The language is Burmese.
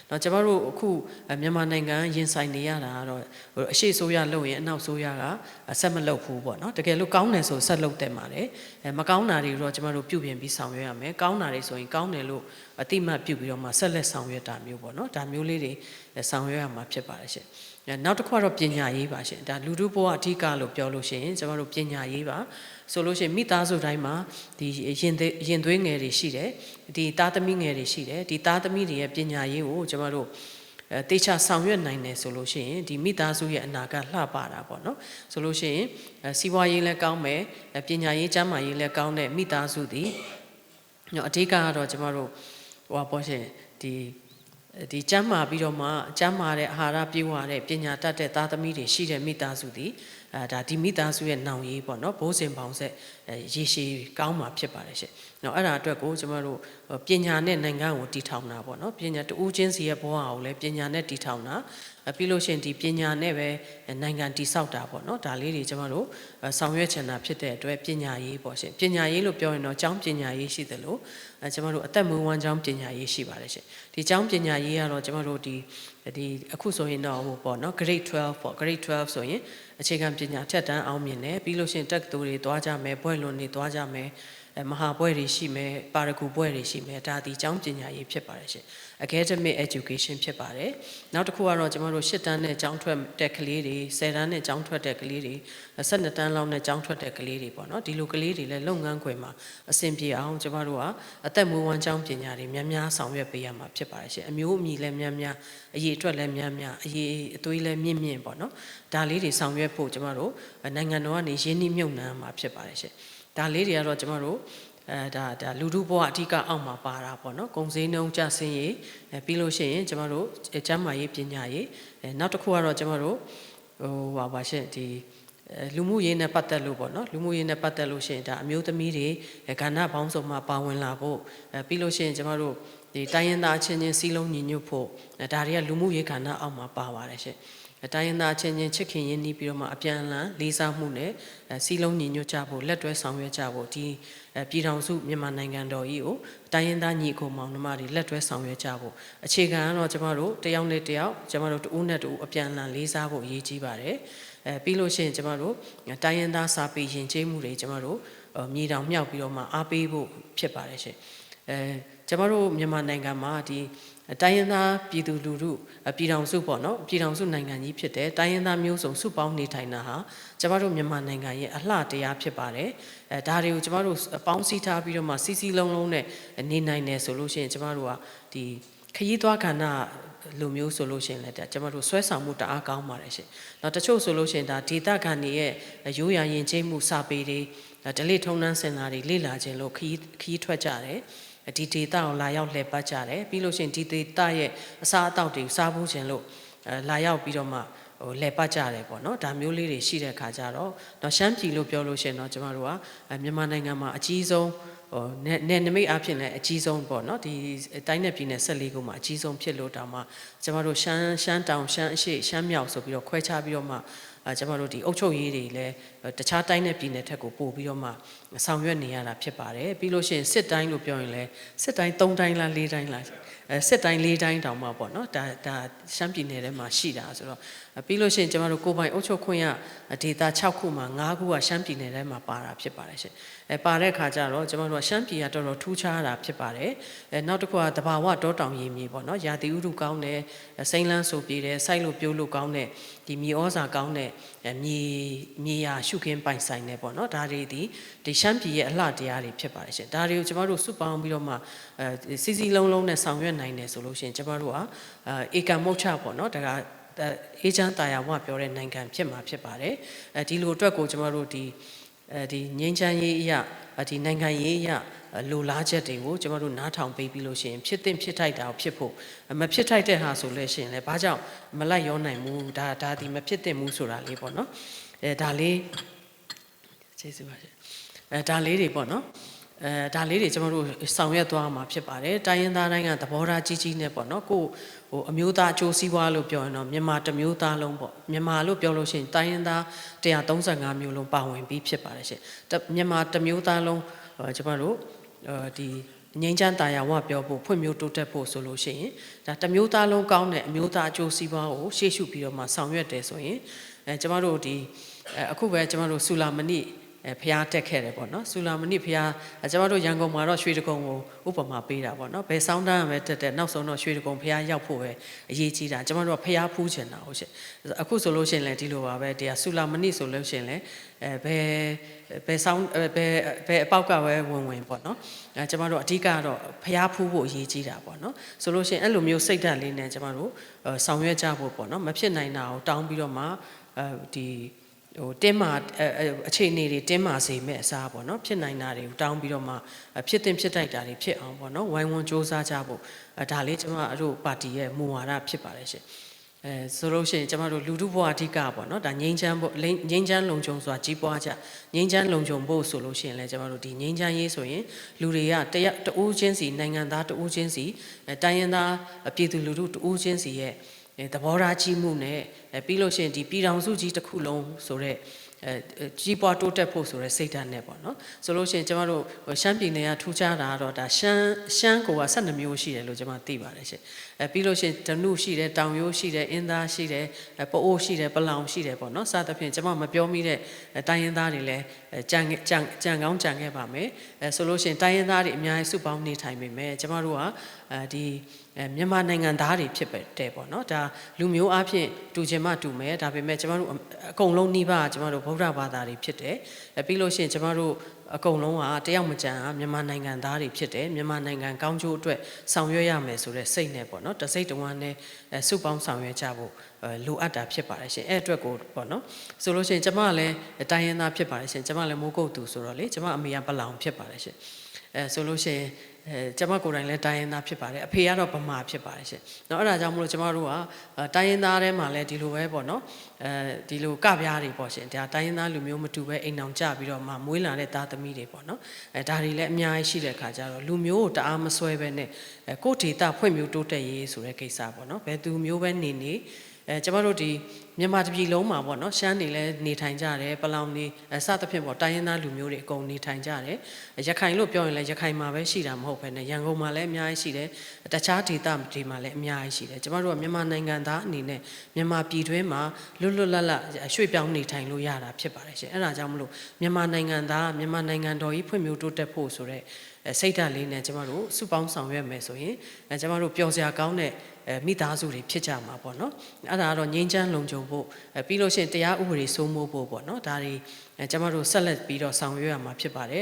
။နော်ကျမတို့အခုမြန်မာနိုင်ငံရင်ဆိုင်နေရတာကတော့အရှိဆိုးရလုပ်ရင်အနောက်ဆိုးရကဆက်မလုပ်ဘူးပေါ့နော်။တကယ်လို့ကောင်းတယ်ဆိုဆက်လုပ်တယ်မှာလေ။အဲမကောင်းတာတွေတော့ကျမတို့ပြုပြင်ပြီးဆောင်ရွက်ရမယ်။ကောင်းတာတွေဆိုရင်ကောင်းတယ်လို့အတိမတ်ပြုပြီးတော့မှဆက်လက်ဆောင်ရွက်တာမျိုးပေါ့နော်။ဒါမျိုးလေးတွေဆောင်ရွက်ရမှာဖြစ်ပါတယ်ရှင်။နောက်တစ်ခုကတော့ပညာရေးပါရှင်ဒါလူတို့ဘဝအဓိကလို့ပြောလို့ရှိရင်ကျမတို့ပညာရေးပါဆိုလို့ရှိရင်မိသားစုတိုင်းမှာဒီရင်သွေးရင်သွေးငယ်တွေရှိတယ်ဒီသားသမီးငယ်တွေရှိတယ်ဒီသားသမီးတွေရဲ့ပညာရေးကိုကျမတို့အဲတေချာဆောင်ရွက်နိုင်တယ်ဆိုလို့ရှိရင်ဒီမိသားစုရဲ့အနာဂတ်လှပတာပေါ့နော်ဆိုလို့ရှိရင်အဲစီးပွားရေးလည်းကောင်းမယ်အဲပညာရေးကျန်းမာရေးလည်းကောင်းတဲ့မိသားစုသည်ညအဓိကကတော့ကျမတို့ဟိုပါပေါ့ရှင်ဒီ ဒီကျမ်းမာပြီးတော့မှကျမ်းမာတဲ့အာဟာရပြည့်ဝတဲ့ပညာတတ်တဲ့သားသမီးတွေရှိတဲ့မိသားစုသည် အဲဒါဒီမိသားစုရဲ့နောင်ရေးပေါ့နော်ဘိုးစဉ်ပေါင်းဆက်အဲရေရှည်ကောင်းမှာဖြစ်ပါတယ်ရှင်။နော်အဲ့ဒါအတွက်ကိုကျမတို့ပညာနဲ့နိုင်ငံကိုတည်ထောင်တာပေါ့နော်ပညာတူးချင်းစီရဲ့ဘဝကိုလည်းပညာနဲ့တည်ထောင်တာအဲပြီးလို့ရှိရင်ဒီပညာနဲ့ပဲနိုင်ငံတည်ဆောက်တာပေါ့နော်ဒါလေးတွေကျမတို့ဆောင်ရွက်ချင်တာဖြစ်တဲ့အတွက်ပညာရေးပေါ့ရှင်ပညာရေးလို့ပြောရင်တော့ကျောင်းပညာရေးရှိတယ်လို့အဲကျမတို့အသက်မွေးဝမ်းကျောင်းပညာရေးရှိပါတယ်ရှင်ဒီကျောင်းပညာရေးကတော့ကျမတို့ဒီဒီအခုဆိုရင်တော့ဟိုပေါ့နော် grade 12ပေါ့ grade 12ဆိုရင်အခြေခံပညာထက်တန်းအောင်မြင်တယ်ပြီးလို့ရှိရင်တက္ကသိုလ်တွေသွားကြမယ်ဘွဲ့လွန်တွေသွားကြမယ်အဲ မဟာဘွဲ့တွေရှိမယ်ပါရဂူဘွဲ့တွေရှိမယ်ဒါဒီကျောင်းပညာရေးဖြစ်ပါတယ်ရှင် academic education ဖြစ်ပါတယ်နောက်တစ်ခုကတော့ကျမတို့၈တန်းနဲ့ကျောင်းထွက်တဲ့ကလေးတွေ၁၀တန်းနဲ့ကျောင်းထွက်တဲ့ကလေးတွေ၁၂တန်းလောက်နဲ့ကျောင်းထွက်တဲ့ကလေးတွေပေါ့နော်ဒီလိုကလေးတွေလည်းလုပ်ငန်းခွင်မှာအဆင်ပြေအောင်ကျမတို့ကအသက်မွေးဝမ်းကျောင်းပညာတွေများများဆောင်ရွက်ပေးရမှာဖြစ်ပါတယ်ရှင်အမျိုးအမည်လည်းများများအရေးအတွက်လည်းများများအရေးအသွေးလည်းမြင့်မြင့်ပေါ့နော်ဒါလေးတွေဆောင်ရွက်ဖို့ကျမတို့နိုင်ငံတော်ကနေရင်းနှီးမြှုပ်နှံမှာဖြစ်ပါတယ်ရှင် ဒါလေးတွေကတော့ကျမတို့အဲဒါဒါလူထုဘဝအဓိကအောက်မှာပါတာပေါ့နော်ကုံစင်းနှုံးကြဆင်းရေးအဲပြီးလို့ရှိရင်ကျမတို့ကျမ်းမာရေးပညာရေးအဲနောက်တစ်ခုကတော့ကျမတို့ဟိုပါပါရှင့်ဒီလူမှုရေးနဲ့ပတ်သက်လို့ပေါ့နော်လူမှုရေးနဲ့ပတ်သက်လို့ရှိရင်ဒါအမျိုးသမီးတွေကဏ္ဍပေါင်းစုံမှာပါဝင်လာဖို့အဲပြီးလို့ရှိရင်ကျမတို့ဒီတိုင်းရင်းသားချင်းချင်းစီးလုံးညီညွတ်ဖို့ဒါတွေကလူမှုရေးကဏ္ဍအောက်မှာပါပါတယ်ရှင့် တိုင်းရင်းသားချင်းချင်းချစ်ခင်ရင်းနှီးပြီးတော့မှအပြန်အလှန်လေးစားမှုနဲ့စီးလုံးညီညွတ်ကြဖို့လက်တွဲဆောင်ရွက်ကြဖို့ဒီပြည်ထောင်စုမြန်မာနိုင်ငံတော်ကြီးကိုတိုင်းရင်းသားညီအကိုမောင်နှမတွေလက်တွဲဆောင်ရွက်ကြဖို့အခြေခံကတော့ကျမတို့တယောက်နဲ့တယောက်ကျမတို့တဦးနဲ့တဦးအပြန်အလှန်လေးစားဖို့အရေးကြီးပါတယ်အဲပြီးလို့ရှိရင်ကျမတို့တိုင်းရင်းသားစာပေယဉ်ကျေးမှုတွေကျမတို့မြေတောင်မြောက်ပြီးတော့မှအားပေးဖို့ဖြစ်ပါတယ်ရှင်အဲ ကျမတို့မြန်မာနိုင်ငံမှာဒီတိုင်းရင်းသားပြည်သူလူထုပြည်ထောင်စုပေါ့နော်ပြည်ထောင်စုနိုင်ငံကြီးဖြစ်တဲ့တိုင်းရင်းသားမျိုးစုံစုပေါင်းနေထိုင်တာဟာကျမတို့မြန်မာနိုင်ငံရဲ့အလှတရားဖြစ်ပါတယ်အဲဒါတွေကိုကျမတို့ပေါင်းစည်းထားပြီးတော့မှစီစီလုံးလုံးနဲ့နေနိုင်တယ်ဆိုလို့ရှိရင်ကျမတို့ကဒီခရီးသွားခန္ဓာလူမျိုးဆိုလို့ရှိရင်လည်းကျမတို့ဆွဲဆောင်မှုတအားကောင်းပါတယ်ရှင်။နောက်တချို့ဆိုလို့ရှိရင်ဒါဒေတာခံတွေရဲ့ရိုးရာယဉ်ကျေးမှုစာပေတွေဒလိထုံနှန်းစင်တာတွေလေ့လာခြင်းလို့ခရီးခရီးထွက်ကြတယ်။ ဒီဒေတာကိုလာရောက်လှည့်ပတ်ကြတယ်ပြီးလို့ရှိရင်ဒီဒေတာရဲ့အစားအသောက်တွေစားဖို့ခြင်းလို့လာရောက်ပြီးတော့မှဟိုလဲပတ်ကြတယ်ပေါ့နော်ဒါမျိုးလေးတွေရှိတဲ့ခါကျတော့တော့ရှမ်းပြည်လို့ပြောလို့ရှိရင်တော့ကျမတို့ကမြန်မာနိုင်ငံမှာအကြီးဆုံးဟိုနယ်နမိတ်အဖြစ်လည်းအကြီးဆုံးပေါ့နော်ဒီတိုင်းနယ်ပြည်နယ်14ခုမှာအကြီးဆုံးဖြစ်လို့တောင်မှကျမတို့ရှမ်းရှမ်းတောင်ရှမ်းအရှိရှမ်းမြောက်ဆိုပြီးတော့ခွဲခြားပြီးတော့မှ အဲကျမတို့ဒီအုပ်ချုပ်ရေးတွေလည်းတခြားတိုင်းနဲ့ပြည်နယ်ထက်ကိုပို့ပြီးတော့မှဆောင်ရွက်နေရတာဖြစ်ပါတယ်ပြီးလို့ရှိရင်စစ်တိုင်းလို့ပြောရင်လည်းစစ်တိုင်း3တိုင်းလား4တိုင်းလားအဲစစ်တိုင်း၄တိုင်းတောင်မှပေါ့နော်ဒါဒါရှမ်းပြည်နယ်ထဲမှာရှိတာဆိုတော့ပြီးလို့ရှိရင်ကျမတို့ကိုပိုင်အုပ်ချုပ်ခွင့်ရဒေတာ6ခုမှာ9ခုကရှမ်းပြည်နယ်ထဲမှာပါတာဖြစ်ပါတယ်ရှင်အဲပါတဲ့ခါကျတော့ကျမတို့ကရှမ်းပြည်ကတော်တော်ထူးခြားတာဖြစ်ပါတယ်အဲနောက်တစ်ခုကတဘာဝတောတောင်ရည်မြေပေါ့နော်ရာသီဥတုကောင်းတယ်စိမ့်လန်းဆိုပြေးတယ်စိုက်လို့ပြိုးလို့ကောင်းတဲ့ဒီမြေဩဇာကောင်းတဲ့မြေမြေယာရှုခင်းပိုင်ဆိုင်တယ်ပေါ့နော်ဒါတွေဒီဒီရှမ်းပြည်ရဲ့အလှတရားတွေဖြစ်ပါတယ်ရှင်ဒါတွေကိုကျမတို့စုပေါင်းပြီးတော့မှအဲစီစီလုံးလုံးနဲ့ဆောင်ရွက်နိုင်တယ်ဆိုလို့ရှိရင်ကျမတို့ကအေကံမုတ်ချပေါ့နော်ဒါကအေးချမ်းတာယာဝပြောတဲ့နိုင်ငံဖြစ်မှာဖြစ်ပါတယ်အဲဒီလိုအတွက်ကိုကျမတို့ဒီ အဲဒီငင်းချမ်းရေးအရာဒီနိုင်ငံရေးအရာလိုလားချက်တွေကိုကျမတို့နားထောင်ပေးပြီးလို့ရှိရင်ဖြစ်သင့်ဖြစ်ထိုက်တာကိုဖြစ်ဖို့မဖြစ်ထိုက်တဲ့ဟာဆိုလို့ရှိရင်လည်းဘာကြောင့်မလိုက်ရောနိုင်ဘူးဒါဒါဒီမဖြစ်သင့်ဘူးဆိုတာလေးပေါ့နော်အဲဒါလေးကျေးဇူးပါရှင်အဲဒါလေးတွေပေါ့နော် အဲဒါလေးတွေကျွန်တော်တို့ဆောင်ရွက်သွားမှာဖြစ်ပါတယ်တိုင်းရင်းသားတိုင်းကသဘောထားကြီးကြီးနဲ့ပေါ့နော်ကိုဟိုအမျိုးသားအကျိုးစီးပွားလို့ပြောရင်တော့မြန်မာတစ်မျိုးသားလုံးပေါ့မြန်မာလို့ပြောလို့ရှိရင်တိုင်းရင်းသား135မျိုးလုံးပါဝင်ပြီးဖြစ်ပါတယ်ရှင်မြန်မာတစ်မျိုးသားလုံးကျွန်တော်တို့ဒီငြိမ်းချမ်းသာယာဝပြောဖို့ဖွံ့ဖြိုးတိုးတက်ဖို့ဆိုလို့ရှိရင်ဒါတစ်မျိုးသားလုံးကောင်းတဲ့အမျိုးသားအကျိုးစီးပွားကိုရှေ့ရှုပြီးတော့မှဆောင်ရွက်တယ်ဆိုရင်အဲကျမတို့ဒီအဲအခုပဲကျမတို့ဆူလာမဏိ အဲဖျားတက်ခဲ့တယ်ပေါ့နော်ဆူလာမဏိဖျားအဲကျမတို့ရန်ကုန်မှာတော့ရွှေတကုံကိုဥပမာပေးတာပေါ့နော်ဘယ်ဆောင်းတန်းရမယ်တက်တက်နောက်ဆုံးတော့ရွှေတကုံဖျားရောက်ဖို့ပဲအရေးကြီးတာကျမတို့ကဖျားဖူးချင်တာဟုတ်ရှင့်အခုဆိုလို့ရှိရင်လည်းဒီလိုပါပဲတရားဆူလာမဏိဆိုလို့ရှိရင်လည်းအဲဘယ်ဘယ်ဆောင်းအဲဘယ်ဘယ်အပေါက်ကပဲဝင်ဝင်ပေါ့နော်အဲကျမတို့အဓိကကတော့ဖျားဖူးဖို့အရေးကြီးတာပေါ့နော်ဆိုလို့ရှိရင်အဲ့လိုမျိုးစိတ်ဓာတ်လေးနဲ့ကျမတို့အဲဆောင်ရွက်ကြဖို့ပေါ့နော်မဖြစ်နိုင်တာကိုတောင်းပြီးတော့မှအဲဒီ ဟိုတင်းမာအဲအဲအခြေအနေတွေတင်းမာစေမဲ့အစားပေါ့နော်ဖြစ်နိုင်တာတွေကိုတောင်းပြီးတော့မှအဲဖြစ်တင်ဖြစ်တိုက်တာတွေဖြစ်အောင်ပေါ့နော်ဝိုင်းဝန်းစူးစမ်းကြဖို့အဲဒါလေးကျမတို့ပါတီရဲ့မူဝါဒဖြစ်ပါတယ်ရှင်အဲဆိုလို့ရှိရင်ကျမတို့လူထုဘဝအဓိကပေါ့နော်ဒါငိမ့်ချမ်းဖို့ငိမ့်ချမ်းလုံခြုံစွာကြီးပွားကြငိမ့်ချမ်းလုံခြုံဖို့ဆိုလို့ရှိရင်လည်းကျမတို့ဒီငိမ့်ချမ်းရေးဆိုရင်လူတွေကတရတဦးချင်းစီနိုင်ငံသားတဦးချင်းစီအဲတိုင်းရင်းသားပြည်သူလူထုတဦးချင်းစီရဲ့အဲ သဘောထားကြီးမှုနဲ့အဲပြီးလို့ရှိရင်ဒီပြည်တော်စုကြီးတစ်ခုလုံးဆိုတော့ အဲကြီးပွားတိုးတက်ဖို့ဆိုတဲ့စိတ်ဓာတ်နဲ့ပေါ့နော်ဆိုလို့ရှိရင်ကျမတို့ရှမ်းပြည်နယ်ကထူးခြားတာကတော့ဒါရှမ်းရှမ်းကိုက12မျိုးရှိတယ်လို့ကျမသိပါတယ်ရှင်အဲပြီးလို့ရှိရင်ဒနုရှိတယ်တောင်ရိုးရှိတယ်အင်းသားရှိတယ်ပအိုးရှိတယ်ပလောင်ရှိတယ်ပေါ့နော်စသဖြင့်ကျမမပြောမိတဲ့တိုင်းရင်းသားတွေလည်းကြံကြံကြံကောင်းကြံခဲ့ပါမယ်အဲဆိုလို့ရှိရင်တိုင်းရင်းသားတွေအများကြီးစုပေါင်းနေထိုင်ပေမဲ့ကျမတို့ကအဲဒီအဲမြန်မာနိုင်ငံသားတွေဖြစ်ပဲတဲ့ပေါ့နော်ဒါလူမျိုးအဖြစ်တူချင်မှတူမယ်ဒါပေမဲ့ကျမတို့အကုန်လုံးနှိပါကျမတို့ဗုဒ္ဓဘာသာတွေဖြစ်တယ်အဲပြီးလို့ရှိရင်ကျမတို့အကုန်လုံးကတယောက်မကြံမြန်မာနိုင်ငံသားတွေဖြစ်တယ်မြန်မာနိုင်ငံကောင်းကျိုးအတွက်ဆောင်ရွက်ရမယ်ဆိုတဲ့စိတ်နဲ့ပေါ့နော်တစိတ်တဝမ်းနဲ့စုပေါင်းဆောင်ရွက်ကြဖို့လိုအပ်တာဖြစ်ပါတယ်ရှင်အဲ့အတွက်ကိုပေါ့နော်ဆိုလို့ရှိရင်ကျမကလည်းတိုင်းရင်းသားဖြစ်ပါတယ်ရှင်ကျမလည်းမိုးကုတ်သူဆိုတော့လေကျမအမေကပလောင်ဖြစ်ပါတယ်ရှင်အဲဆိုလို့ရှိရင် အဲကျမကိုယ်တိုင်လည်းတိုင်းရင်းသားဖြစ်ပါတယ်အဖေကတော့ဗမာဖြစ်ပါတယ်ရှင်เนาะအဲ့ဒါကြောင့်မလို့ကျမတို့ကတိုင်းရင်းသားထဲမှာလည်းဒီလိုပဲပေါ့နော်အဲဒီလိုကပြားတွေပေါ့ရှင်ဒါတိုင်းရင်းသားလူမျိုးမတူပဲအိမ်အောင်ကြပြီးတော့မှမွေးလာတဲ့သားသမီးတွေပေါ့နော်အဲဒါတွေလည်းအများကြီးရှိတဲ့ခါကျတော့လူမျိုးကိုတအားမဆွဲပဲနဲ့အဲကိုယ့်ဒေတာဖွင့်မျိုးတိုးတက်ရေးဆိုတဲ့ကိစ္စပေါ့နော်ဘယ်သူမျိုးပဲနေနေ အဲကျမတို့ဒီမြန်မာတပြည်လုံးမှာပေါ့နော်ရှမ်းနေလဲနေထိုင်ကြတယ်ပလောင်နေအစသဖြင့်ပေါ့တိုင်းရင်းသားလူမျိုးတွေအကုန်နေထိုင်ကြတယ်ရခိုင်လို့ပြောရင်လည်းရခိုင်မှာပဲရှိတာမဟုတ်ဘဲနဲ့ရန်ကုန်မှာလည်းအများကြီးရှိတယ်တခြားဒေသတွေမှာလည်းအများကြီးရှိတယ်ကျမတို့ကမြန်မာနိုင်ငံသားအနေနဲ့မြန်မာပြည်တွင်းမှာလွတ်လွတ်လပ်လပ်ရွှေ့ပြောင်းနေထိုင်လို့ရတာဖြစ်ပါတယ်ရှင်အဲ့ဒါကြောင့်မလို့မြန်မာနိုင်ငံသားမြန်မာနိုင်ငံတော်ကြီးဖွံ့ဖြိုးတိုးတက်ဖို့ဆိုတဲ့စိတ်ဓာတ်လေးနဲ့ကျမတို့စုပေါင်းဆောင်ရွက်မယ်ဆိုရင်ကျမတို့ပျော်စရာကောင်းတဲ့အဲမိသားစုတွေဖြစ်ကြမှာပေါ့နော်အဲ့ဒါကတော့ငြိမ်းချမ်းလုံခြုံဖို့ပြီးလို့ရှိရင်တရားဥပဒေစိုးမိုးဖို့ပေါ့နော်ဒါတွေကျမတို့ဆက်လက်ပြီးတော့ဆောင်ရွက်ရမှာဖြစ်ပါတယ်